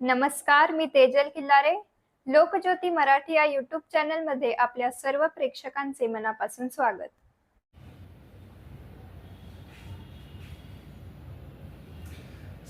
नमस्कार मी तेजल किल्लारे. लोकज्योती मराठी या युट्यूब चॅनलमध्ये आपल्या सर्व प्रेक्षकांचे मनापासून स्वागत.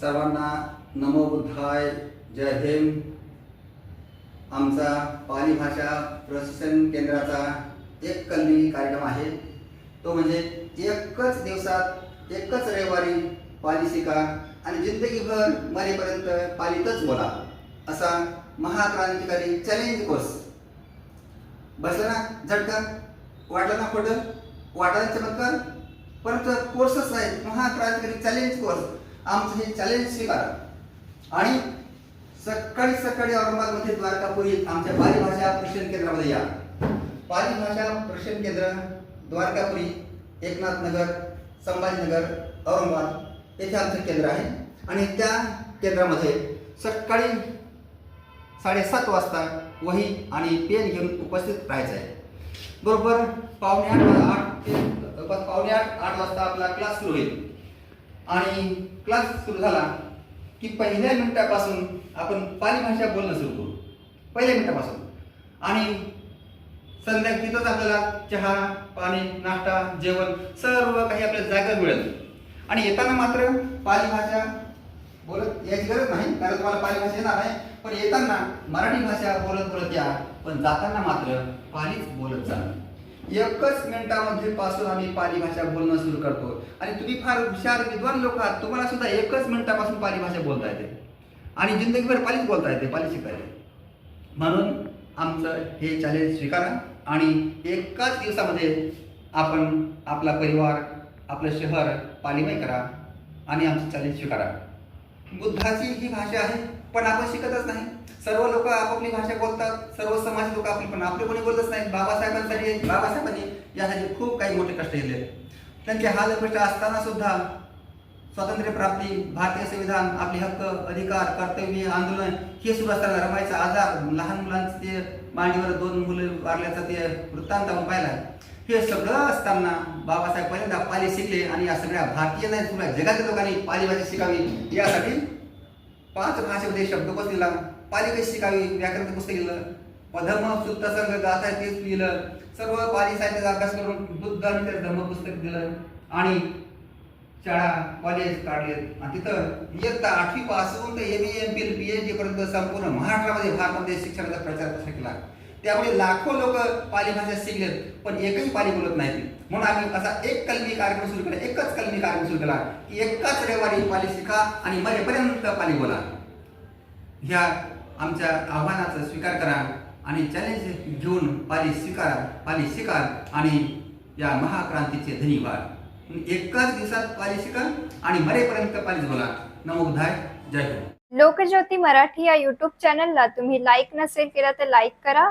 सर्वांना नमो बुद्धाय जय हिंद. आमचा पाली भाषा प्रशिक्षण केंद्राचा एक कलमी कार्यक्रम आहे. तो म्हणजे एकच दिवसात एकच रविवारी पाली शिका आणि जिंदगीभर मरेपर्यंत पालीतच बोला असा महाक्रांतिकारी चॅलेंज कोर्स बसलं ना झटका? वाटलं ना खोटं? वाटायला चमत्कार? परंतु कोर्सच आहे महाक्रांतिकारी चॅलेंज कोर्स आमचं हे चॅलेंज स्वीकारा. आणि सकाळी सकाळी औरंगाबादमध्ये द्वारकापुरी आमच्या पाली भाषा प्रशिक्षण केंद्रामध्ये या. पाली भाषा प्रशिक्षण केंद्र द्वारकापुरी एकनाथ नगर संभाजीनगर औरंगाबाद. येथे आमचं केंद्र आहे. आणि त्या केंद्रामध्ये सकाळी साडेसात वाजता वही आणि पेन घेऊन उपस्थित राहायचं आहे. बरोबर पावणे आठ आठ ते पावणे आठ आठ वाजता आपला क्लास सुरू होईल. आणि क्लास सुरू झाला की पहिल्या मिनिटापासून आपण पाली भाषा बोलणं सुरू करू. पहिल्या मिनिटापासून. आणि संध्याकाळी तिथंच आपल्याला चहा पाणी नाश्ता जेवण सर्व काही आपल्याला जागा मिळेल. आणि येताना मात्र पाली भाषा बोलत याची गरज नाही कारण तुम्हाला पाली भाषा येणार आहे. पण येताना मराठी भाषा बोलत बोलत या पण जाताना मात्र पालीच बोलत जा. एकच मिनिटामध्ये पासून आम्ही पाली भाषा बोलणं सुरू करतो. आणि तुम्ही फार हुशार विद्वान लोक आहात. तुम्हाला सुद्धा एकच मिनिटापासून पाली भाषा बोलता येते. आणि जिंदगीभर पालीच बोलता येते पाली शिकता येते. म्हणून आमचं हे चॅलेंज स्वीकारा. आणि एकाच दिवसामध्ये आपण आपला परिवार आपलं शहर पालिमय करा आणि आमचं चॅलेंज स्वीकारा. बुद्धाची ही भाषा आहे पण आपण शिकतच नाही. सर्व लोक आपापली भाषा बोलतात सर्व समाज लोक आपली पण आपले कोणी बोलतच नाही. बाबासाहेबांसाठी बाबासाहेबांनी यासाठी खूप काही मोठे कष्ट केले त्यांचे हाल कष्ट असताना सुद्धा स्वातंत्र्य प्राप्ती भारतीय संविधान आपले हक्क अधिकार कर्तव्य आंदोलन हे सुरू असताना रमायचा आजार. लहान मुलांचे ते मांडीवर दोन मुलं वारल्याचा ते वृत्तांत आपण पाहिला हे सगळं असताना बाबासाहेब पहिल्यांदा पाली शिकले आणि या सगळ्या भारतीय नाही सगळ्या जगातील लोकांनी पाली भाषा शिकावी. यासाठी पाच भाषेमध्ये शब्दकोश दिला पाली कशी शिकावी व्याकरण पुस्तक लिहिलं पदम सुत्त संघ गाथा तेच लिहिलं. सर्व पाली साहित्याचा अभ्यास करून बुद्ध आणि त्या धर्म पुस्तक दिलं. आणि शाळा कॉलेज काढले. आणि तिथं इयत्ता आठवी पासून ते M M P P H D पर्यंत संपूर्ण महाराष्ट्रामध्ये भारतामध्ये शिक्षणाचा प्रचार केला. त्यामुळे लाखो लोक पाली भाषा शिकलेत पण एकही पाली बोलत नाहीत. म्हणून आम्ही असा एक कलमी कार्यक्रम सुरू केला एकच कलमी कार्यक्रम सुरू केला की एकाच रविवारी पाली शिका आणि मरेपर्यंत पाली बोला. ह्या आमच्या आव्हानाचा स्वीकार करा आणि चॅलेंज घेऊन पाली स्वीकारा पाली शिका आणि या महाक्रांतीचे धन्यवाद. एकाच दिवसात पाली शिका आणि मरेपर्यंत पालीच बोला. नमोधाय जय हिंद. लोकज्योती मराठी या यूट्यूब चॅनलला तुम्ही लाईक नसेल केला तर लाईक करा.